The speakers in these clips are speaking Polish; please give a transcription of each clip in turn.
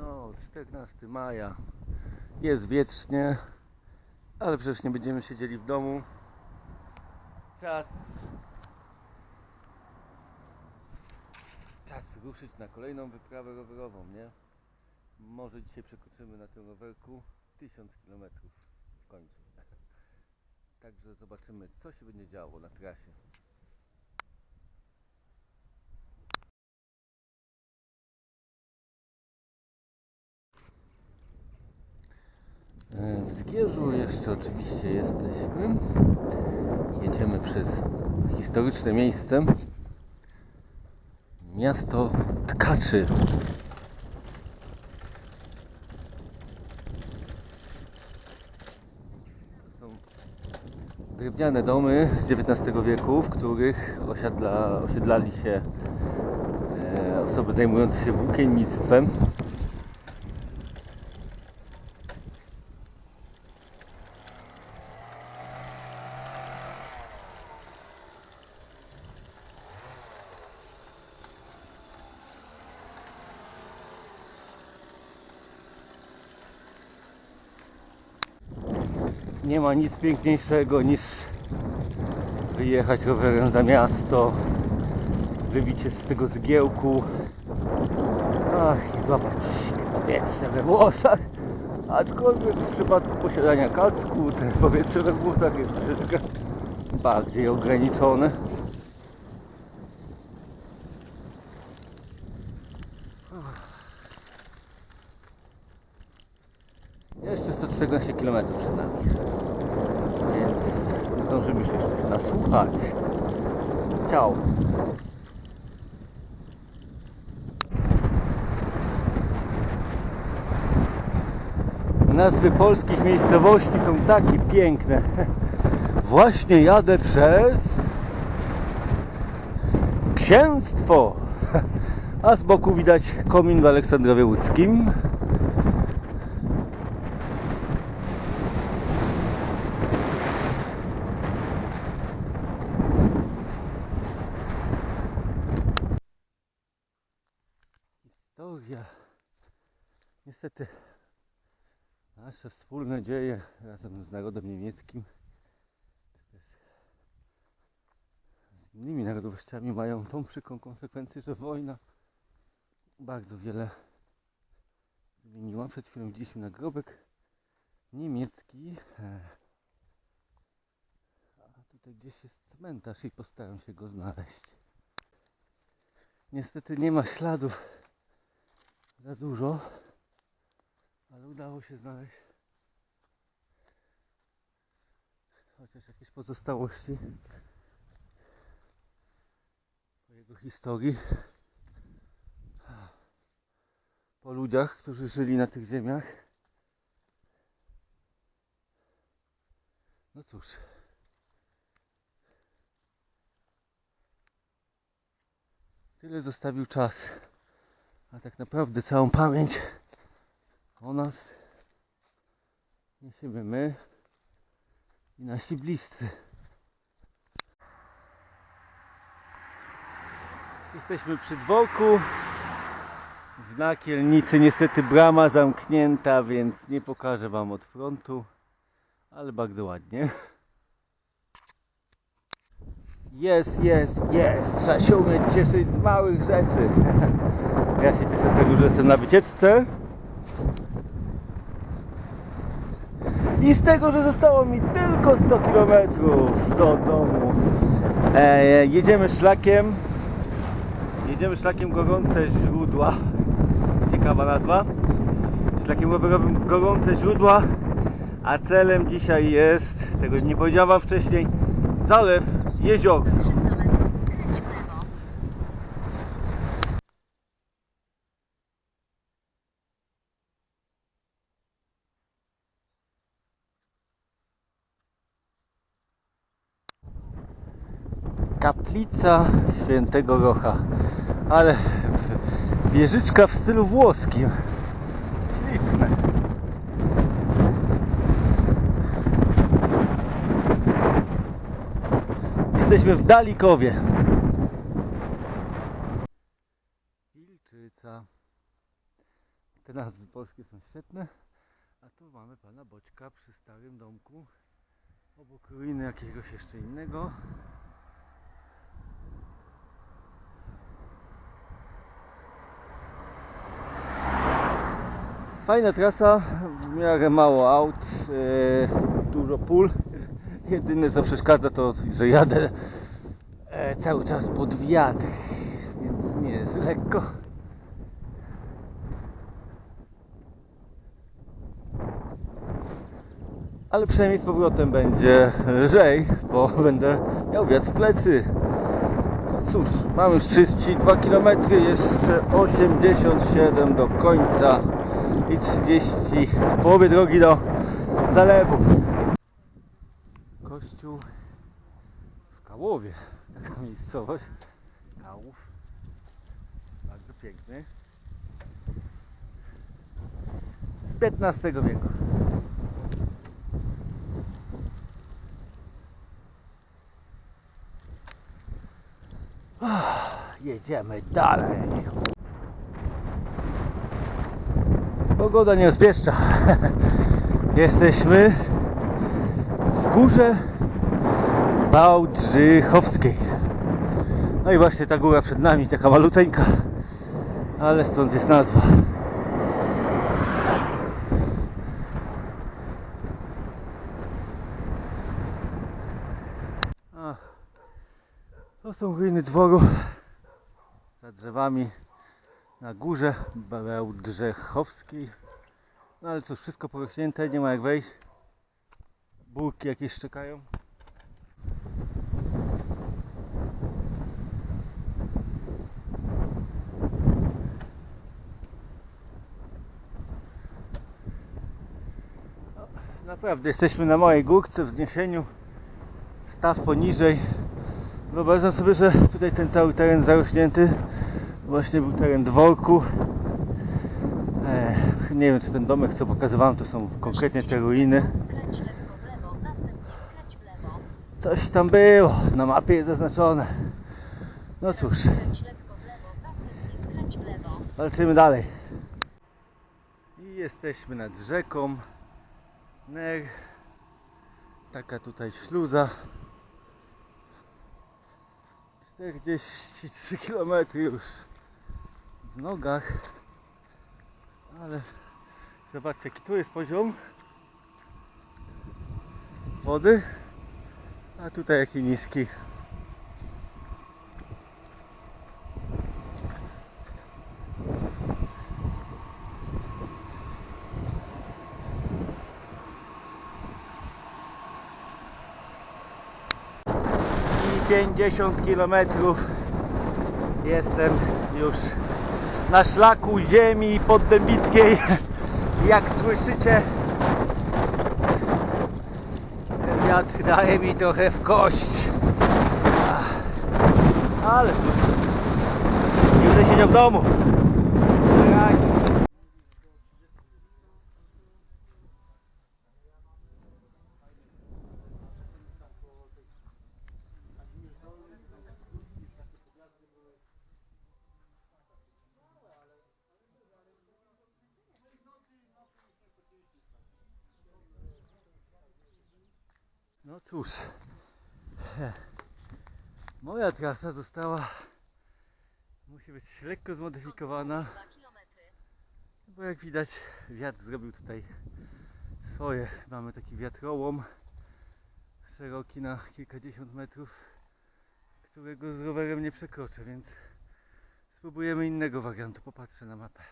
No, 14 maja. Jest wietrznie, ale przecież nie będziemy siedzieli w domu. Czas. Czas ruszyć na kolejną wyprawę rowerową, nie? Może dzisiaj przekroczymy na tym rowerku 1000 km w końcu. Także zobaczymy, co się będzie działo na trasie. E, W Zgierzu jeszcze oczywiście jesteśmy. Jedziemy przez historyczne miejsce. Miasto Tkaczy. Są drewniane domy z XIX wieku, w których osiadla, osiedlali się e, osoby zajmujące się włókiennictwem. Nie ma nic piękniejszego niż wyjechać rowerem za miasto, wybić się z tego zgiełku ach, i złapać powietrze we włosach. Aczkolwiek w przypadku posiadania kasku te powietrze we włosach jest troszeczkę bardziej ograniczone. Jeszcze 114 km przed nami. Więc nie zdążymy się nasłuchać. Ciao. Nazwy polskich miejscowości są takie piękne. Właśnie jadę przez księstwo. A z boku widać komin w Aleksandrowie Łódzkim. Historia. Niestety wspólne dzieje razem z narodem niemieckim czy też z innymi narodowościami mają tą przykrą konsekwencję, że wojna bardzo wiele zmieniła. Przed chwilą widzieliśmy nagrobek niemiecki. e, A tutaj gdzieś jest cmentarz i postaram się go znaleźć. Niestety nie ma śladów za dużo, ale udało się znaleźć chociaż jakieś pozostałości po jego historii, po ludziach, którzy żyli na tych ziemiach. No cóż. Tyle zostawił czas a tak naprawdę całą pamięć o nas niesiemy my i nasi bliscy. Jesteśmy przy dworku. W Nakielnicy niestety brama zamknięta, więc nie pokażę Wam od frontu, ale bardzo ładnie. Jest, jest, jest. Trzeba się umieć cieszyć z małych rzeczy. Ja się cieszę z tego, że jestem na wycieczce. I z tego, że zostało mi tylko 100 km do domu. E, jedziemy szlakiem. Jedziemy szlakiem Gorące Źródła. Ciekawa nazwa. Szlakiem rowerowym Gorące Źródła. A celem dzisiaj jest, tego nie powiedziałem wam wcześniej, Zalew Jeziorski. Kaplica Świętego Rocha. Ale wieżyczka w stylu włoskim. Śliczne. Jesteśmy w Dalikowie. Wilczyca. te nazwy polskie są świetne. A tu mamy pana Boćka przy starym domku. Obok ruiny jakiegoś jeszcze innego. Fajna trasa, w miarę mało aut, e, dużo pól. Jedyne co przeszkadza to, że jadę e, cały czas pod wiatr, więc nie jest lekko. Ale przynajmniej z powrotem będzie lżej, bo będę miał wiatr w plecy. Cóż, mam już 32 km, jeszcze 87 do końca i 30 w połowie drogi do zalewu. Kościół w Kałowie, taka miejscowość. Kałów. Bardzo piękny. Z XV wieku. Ah, Jedziemy dalej. Pogoda nie rozpieszcza. Jesteśmy w górze Bałdrzychowskiej. No i właśnie ta góra przed nami, taka maluteńka, ale stąd jest nazwa. A, to są ruiny dworu za drzewami na górze Bełdrzechowskiej. No ale cóż, wszystko porośnięte, nie ma jak wejść. Burki jakieś szczekają. No, Naprawdę jesteśmy na małej górce, wzniesieniu. Staw poniżej. Wyobrażam sobie, że tutaj ten cały teren zarośnięty właśnie był teren dworku. E, nie wiem, czy ten domek, co pokazywałem, to są konkretnie te ruiny. Coś tam było, na mapie jest zaznaczone. No cóż, walczymy dalej. I jesteśmy nad rzeką Ner. Taka tutaj śluza. 43 km już w nogach. Ale zobaczcie jaki tu jest poziom wody. A tutaj jaki niski. i 50 km jestem już na szlaku ziemi poddębickiej. Jak słyszycie wiatr daje mi trochę w kość. Ale cóż. Nie będę siedział w domu cóż, moja trasa została, musi być lekko zmodyfikowana, 2 kilometry. bo jak widać wiatr zrobił tutaj swoje. Mamy taki wiatrołom szeroki na kilkadziesiąt metrów, którego z rowerem nie przekroczę, więc spróbujemy innego wariantu. Popatrzę na mapę.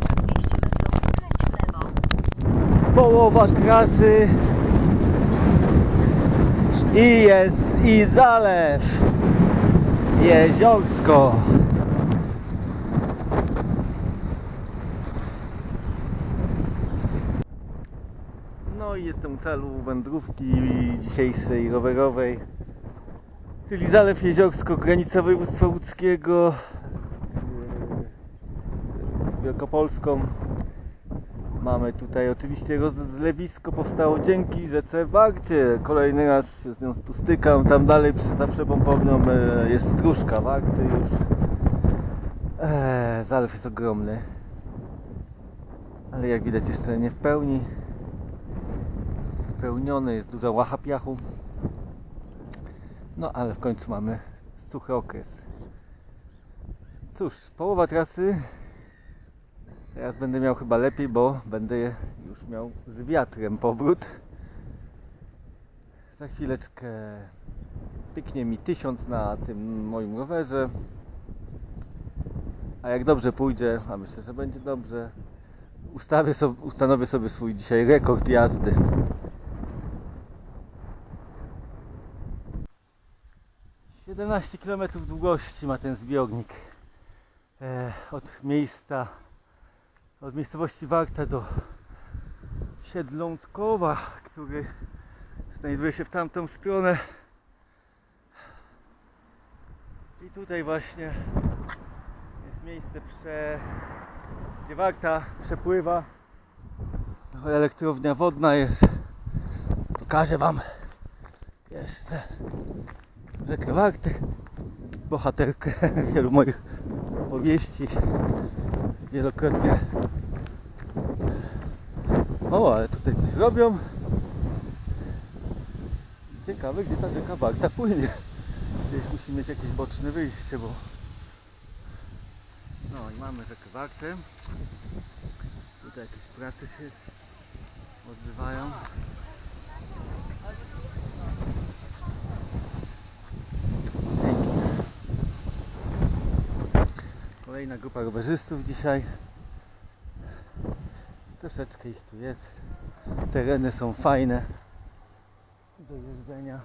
Za 200 metrów skręć w lewo. Połowa trasy. I jest i zalew. Jeziorsko. No i jestem u celu wędrówki dzisiejszej rowerowej. Czyli zalew jeziorsko granica województwa łódzkiego yy, z Wielkopolską Mamy tutaj oczywiście rozlewisko powstało dzięki rzece Warcie. Kolejny raz się z nią tu stykam. Tam dalej za przepompownią e, jest stróżka Warty już. Eee, zalew jest ogromny. Ale jak widać jeszcze nie w pełni. Wypełniony jest duża łacha piachu. No ale w końcu mamy suchy okres. Cóż, połowa trasy. Teraz będę miał chyba lepiej, bo będę już miał z wiatrem powrót. Za chwileczkę pyknie mi tysiąc na tym moim rowerze. A jak dobrze pójdzie, a myślę, że będzie dobrze, ustawię sobie, ustanowię sobie swój dzisiaj rekord jazdy. Siedemnaście km długości ma ten zbiornik. E, od miejsca, od miejscowości Warta do Siedlątkowa, który znajduje się w tamtą stronę. I tutaj właśnie jest miejsce, prze, gdzie Warta przepływa. Elektrownia wodna jest. Pokażę Wam jeszcze rzekę Warty, bohaterkę wielu moich opowieści. Wielokrotnie. O, ale tutaj coś robią. Ciekawe, gdzie ta rzeka Warta płynie. Gdzieś musi mieć jakieś boczne wyjście, bo... No i mamy rzekę Wartę. Tutaj jakieś prace się odbywają. Kolejna grupa rowerzystów dzisiaj. Troszeczkę ich tu jest. Tereny są fajne do jeżdżenia.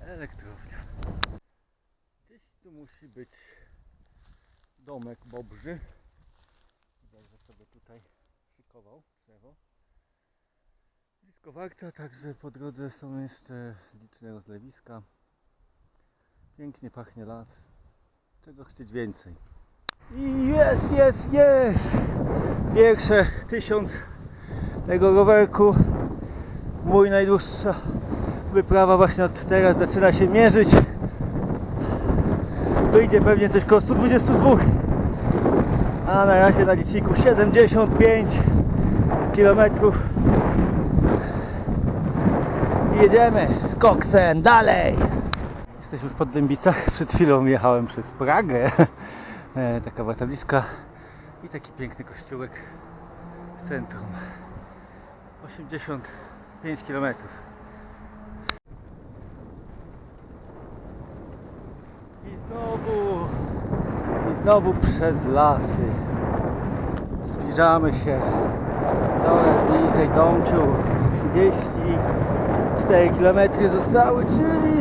Elektrownia. Gdzieś tu musi być domek Bobrzy. Że sobie tutaj szykował drzewo. Blisko Warta, także po drodze są jeszcze liczne rozlewiska. Pięknie pachnie las. Czego chcieć więcej? I jest, jest, jest! Pierwsze tysiąc tego rowerku. Mój najdłuższa wyprawa właśnie od teraz zaczyna się mierzyć. Wyjdzie pewnie coś koło 122. A na razie na liczniku 75 km. I jedziemy z koksem dalej. Jesteśmy w Podlębicach. Przed chwilą jechałem przez Pragę. E, Taka była tabliczka i taki piękny kościółek w centrum. 85 km. I znowu, i znowu przez lasy. Zbliżamy się coraz bliżej Domciu. 34 km zostały, czyli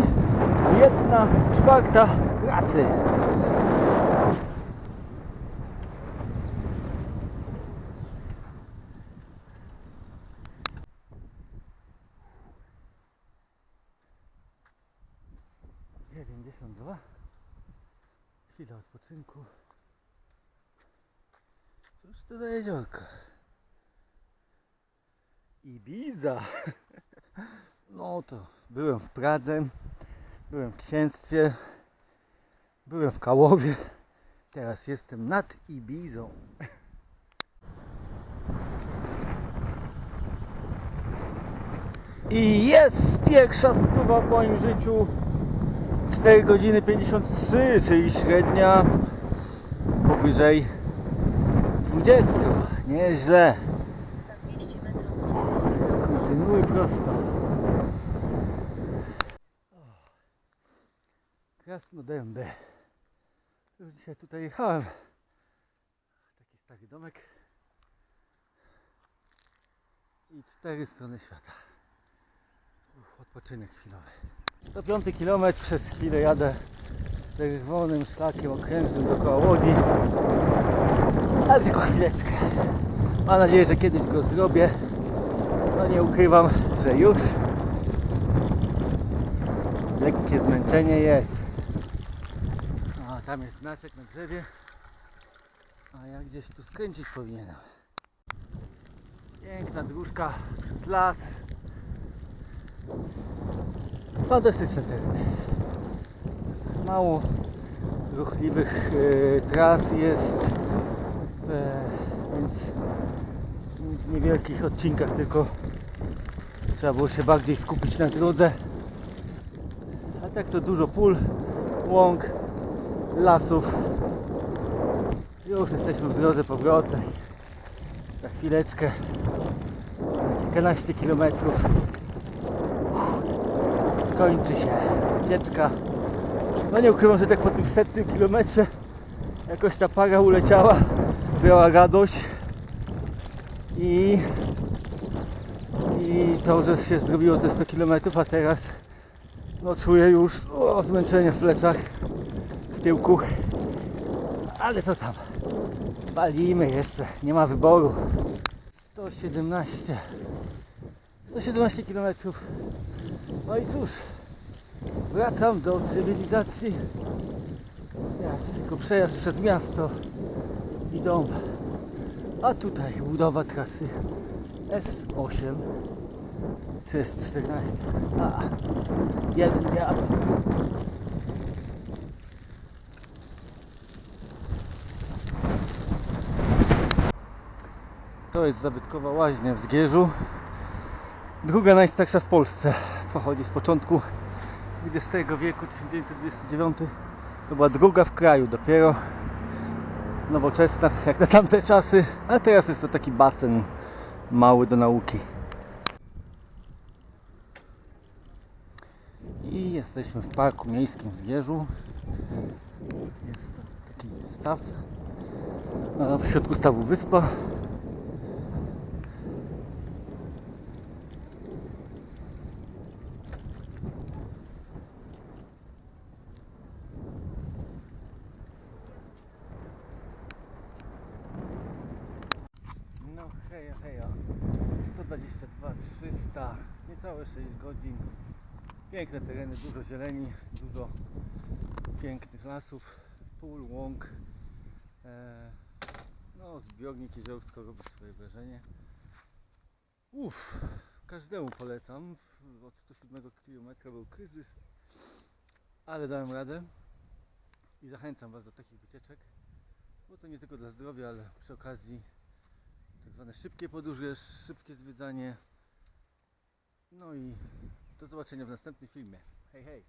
jedna czwarta trasy. Chwila odpoczynku. Cóż to za jeziorko? Ibiza. No to byłem w Pradze, byłem w księstwie, byłem w Kałowie. Teraz jestem nad Ibizą. I jest pierwsza stuwa w moim życiu. 4 godziny 53, czyli średnia powyżej 20. Nieźle. Za 200 metrów Kontynuuj prosto. Krasnodębę. Już dzisiaj tutaj jechałem. Taki stary domek. I cztery strony świata. Odpoczynek chwilowy. 105 km przez chwilę jadę czerwonym szlakiem okrężnym dookoła Łodzi. Ale tylko chwileczkę. Mam nadzieję, że kiedyś go zrobię. No nie ukrywam, że już lekkie zmęczenie jest. A tam jest znaczek na drzewie. A ja gdzieś tu skręcić powinienem. Piękna dróżka przez las. Fantastyczne tereny. Mało ruchliwych e, tras jest, e, więc w niewielkich odcinkach tylko trzeba było się bardziej skupić na drodze. A tak to dużo pól, łąk, lasów. Już jesteśmy w drodze powrotnej. Za chwileczkę, kilkanaście kilometrów, skończy się wycieczka. No nie ukrywam, że tak po tym setnym kilometrze jakoś ta para uleciała, była radość. I, i to, że się zrobiło te 100 kilometrów, a teraz no czuję już o, zmęczenie w plecach, w tyłku, ale to tam, walimy jeszcze, nie ma wyboru. 117 117 kilometrów no i cóż wracam do cywilizacji jest tylko przejazd przez miasto i dom a tutaj budowa trasy S8 czy S14 a jeden diabeł To jest zabytkowa łaźnia w Zgierzu. Druga najstarsza w Polsce. Pochodzi z początku XX wieku, 1929. To była druga w kraju dopiero. Nowoczesna, jak na tamte czasy. A teraz jest to taki basen mały do nauki. I jesteśmy w parku miejskim w Zgierzu. Jest taki staw. A w środku stawu wyspa. Godzin. Piękne tereny, dużo zieleni, dużo pięknych lasów, pól, łąk. E, no, zbiornik jeziorsko robi swoje wrażenie. Uff, każdemu polecam. Od 107 km był kryzys, ale dałem radę i zachęcam Was do takich wycieczek, bo to nie tylko dla zdrowia, ale przy okazji tak zwane szybkie podróże, szybkie zwiedzanie. No i do zobaczenia w następnym filmie. Hej, hej!